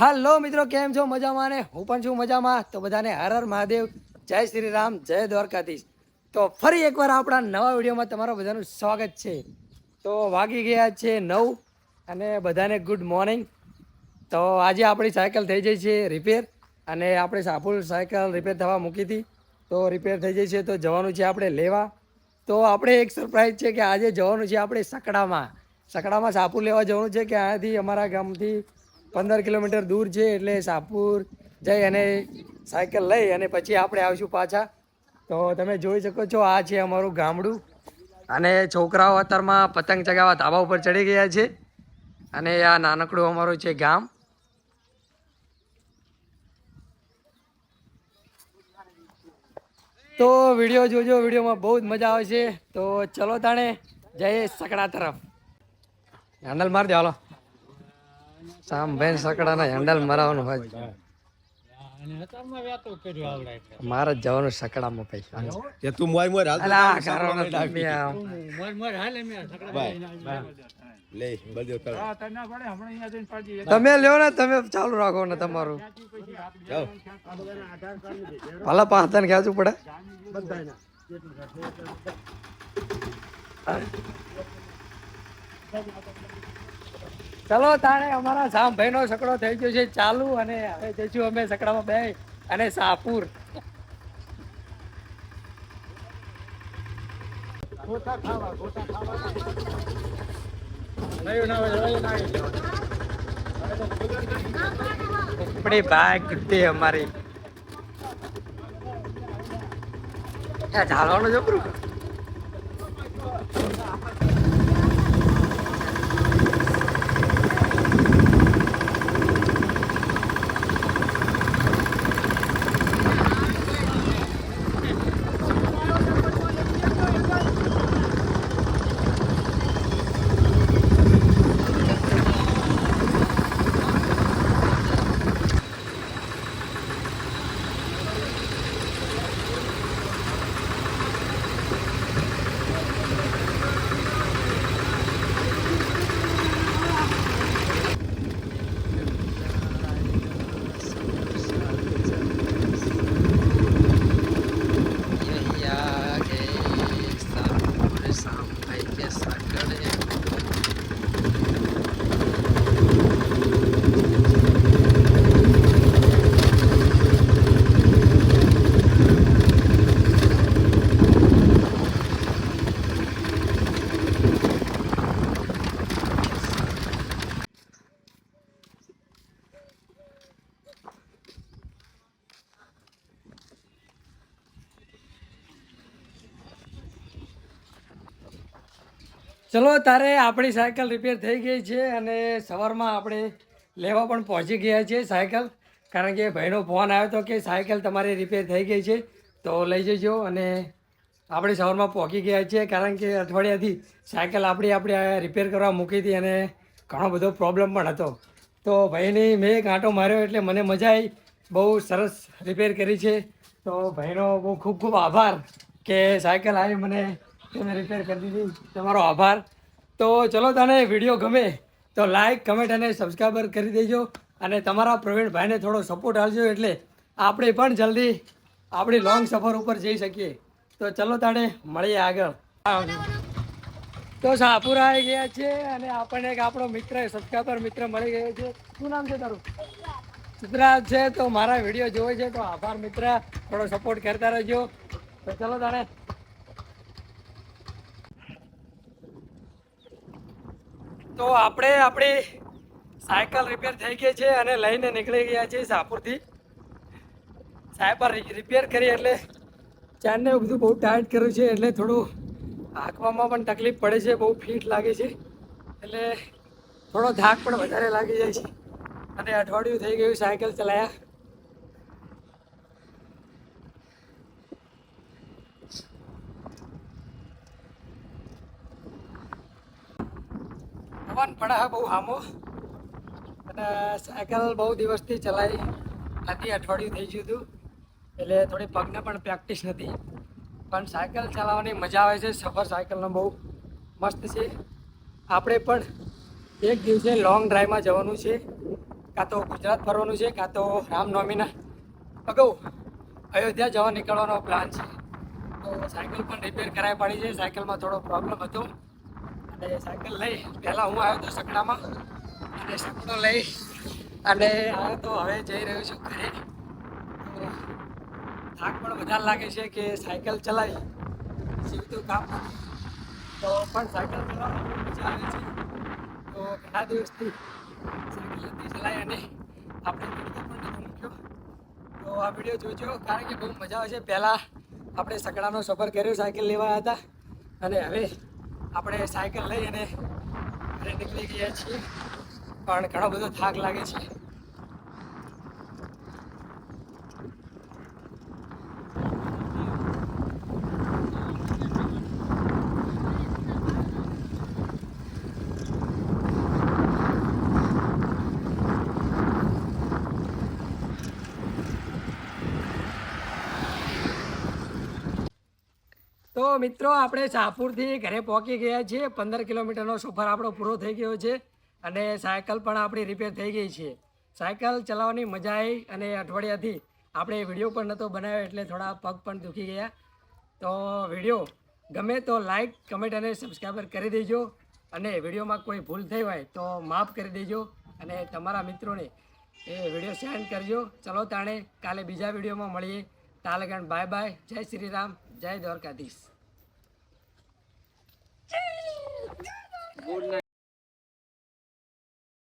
હાલો મિત્રો, કેમ છો? મજામાં ને? હું પણ છું મજામાં. તો બધાને હર હર મહાદેવ. જય શ્રી રામ, જય દ્વારકાધીશ. તો ફરી એકવાર આપણા નવા વિડીયોમાં તમારું બધાનું સ્વાગત છે. તો વાગી ગયા છે નવ અને બધાને ગુડ મોર્નિંગ. તો આજે આપણી સાયકલ થઈ જઈ છે રિપેર અને આપણે સાફુલ સાયકલ રિપેર થવા મૂકી હતી. તો રિપેર થઈ જઈ છે તો જવાનું છે આપણે લેવા. તો આપણે એક સરપ્રાઈઝ છે કે આજે જવાનું છે આપણે સકડામાં. સકડામાં સાપુર લેવા જવાનું છે કે અહીંયાથી અમારા ગામથી પંદર કિલોમીટર દૂર છે એટલે શાહપુર જઈ અને સાયકલ લઈ અને પછી આપણે આવીશું પાછા. તો તમે જોઈ શકો છો, આ છે અમારું ગામડું. અને છોકરાઓ અત્યારમાં પતંગ ચગાવવા ધાબા ઉપર ચડી ગયા છે. અને આ નાનકડું અમારું છે ગામ. તો વીડિયો જોજો, વિડીયોમાં બહુ જ મજા આવશે. તો ચલો તાણે જઈએ સકડા તરફ. હેન્ડલ મારી દે, હાલો. સામ બેન સકડાના હેન્ડલ મરાવવાનું હોય મારે જવાનું સકડામાં પૈસા. તું મોય મોર હાલ અલા તમે આમ. લે બધો કર તમે લ્યો ને તમે ચાલુ રાખો ને તમારું. જાઓ પાંચ પાંચન ખેંચવું પડે. ચલો તાણે અમારા સામભાઈ નો સકડો થઈ ગયો છે ચાલુ અને હવે જઈશું અમે સકડામાં બે અને સાપુર. આપણી બાઈક તે અમારી. ઢાળવાનું જબરું ચલો તારે આપણી સાયકલ રિપેર થઈ ગઈ છે અને સવારમાં આપણે લેવા પણ પહોંચી ગયા છીએ સાયકલ. કારણ કે ભાઈનો ફોન આવ્યો હતો કે સાયકલ તમારી રિપેર થઈ ગઈ છે, તો લઈ જજો અને આપણે સવારમાં પહોંચી ગયા છીએ. કારણ કે અઠવાડિયાથી સાયકલ આપણી આપણે રિપેર કરવા મૂકી હતી અને ઘણો બધો પ્રોબ્લેમ પણ હતો. તો ભાઈની મેં એક આંટો માર્યો એટલે મને મજા આવી બહુ સરસ રિપેર કરી છે. તો ભાઈનો બહુ ખૂબ ખૂબ આભાર કે સાયકલ આવી મને તમે રિપેર કરી દીધી. તમારો આભાર. તો ચલો તને વીડિયો ગમે તો લાઈક કમેન્ટ અને સબસ્ક્રાઈબર કરી દેજો. અને તમારા પ્રવીણભાઈને થોડો સપોર્ટ આપજો એટલે આપણે પણ જલ્દી આપણી લોંગ સફર ઉપર જઈ શકીએ. તો ચલો તાણે મળીએ આગળ. તો સાપુરા આવી ગયા છે અને આપણને એક આપણો મિત્ર સબસ્ક્રાઈબર મિત્ર મળી ગયો છે. શું નામ છે તારું? સિદ્ધરાજ છે. તો મારા વીડિયો જોવે છે. તો આભાર મિત્ર. થોડો સપોર્ટ કરતા રહેજો. તો ચલો તાણે તો આપણે આપણી સાયકલ રિપેર થઈ ગઈ છે અને લઈને નીકળી ગયા છીએ સાપુરથી. સાહેબ રિપેર કરી એટલે ચારને બધું બહુ ટાઈટ કર્યું છે એટલે થોડું હાંકવામાં પણ તકલીફ પડે છે, બહુ ફીટ લાગે છે. એટલે થોડો ધાક પણ વધારે લાગી જાય છે. અને અઠવાડિયું થઈ ગયું સાયકલ ચલાયા. પવન પડે બહુ હામો. અને સાયકલ બહુ દિવસથી ચલાવી હતી અઠવાડિયું થઈ ગયું હતું. એટલે થોડી પગને પણ પ્રેક્ટિસ નથી. પણ સાયકલ ચલાવવાની મજા આવે છે. સફર સાયકલનો બહુ મસ્ત છે. આપણે પણ એક દિવસે લોંગ ડ્રાઈવમાં જવાનું છે. કાં તો ગુજરાત ફરવાનું છે, કાં તો રામનવમીના અગાઉ અયોધ્યા જવા નીકળવાનો પ્લાન છે. તો સાયકલ પણ રિપેર કરાવી પડી છે. સાયકલમાં થોડો પ્રોબ્લેમ હતો. અને સાયકલ લઈ. પહેલાં હું આવ્યો હતો સકડામાં અને સકડો લઈ. અને આવ્યો તો હવે જઈ રહ્યો છું ઘરે. થાક પણ વધારે લાગે છે કે સાયકલ ચલાવી. જીવતું કામ. તો પણ સાયકલ ચલાવવામાં બહુ મજા આવે છે. તો ઘણા દિવસથી સાયકલ નથી ચલાવી અને આપણે વીડિયો પણ નથી મૂક્યો. તો આ વીડિયો જોજો, કારણ કે બહુ મજા આવે છે. પહેલાં આપણે સકડાનો સફર કર્યો, સાયકલ લેવા હતા. અને હવે આપણે સાયકલ લઈ અને નીકળી ગયા છીએ. પણ ઘણો બધો થાક લાગે છે. તો મિત્રો, આપણે શાહપુરથી ઘરે પહોંચી ગયા છીએ. પંદર કિલોમીટરનો સફર આપણો પૂરો થઈ ગયો છે અને સાયકલ પણ આપણી રિપેર થઈ ગઈ છે. સાયકલ ચલાવવાની મજા આવી અને અઠવાડિયાથી આપણે વીડિયો પણ નહોતો બનાવ્યો એટલે થોડા પગ પણ દુખી ગયા. તો વીડિયો ગમે તો લાઈક કમેન્ટ અને સબસ્ક્રાઈબર કરી દેજો અને વિડીયોમાં કોઈ ભૂલ થઈ હોય તો માફ કરી દેજો અને તમારા મિત્રોને એ વીડિયો સેન્ડ કરજો. ચલો તાણે કાલે બીજા વિડીયોમાં મળીએ. તાલગણ બાય બાય જય શ્રી રામ. જય દ્વારકાધીશ. Good night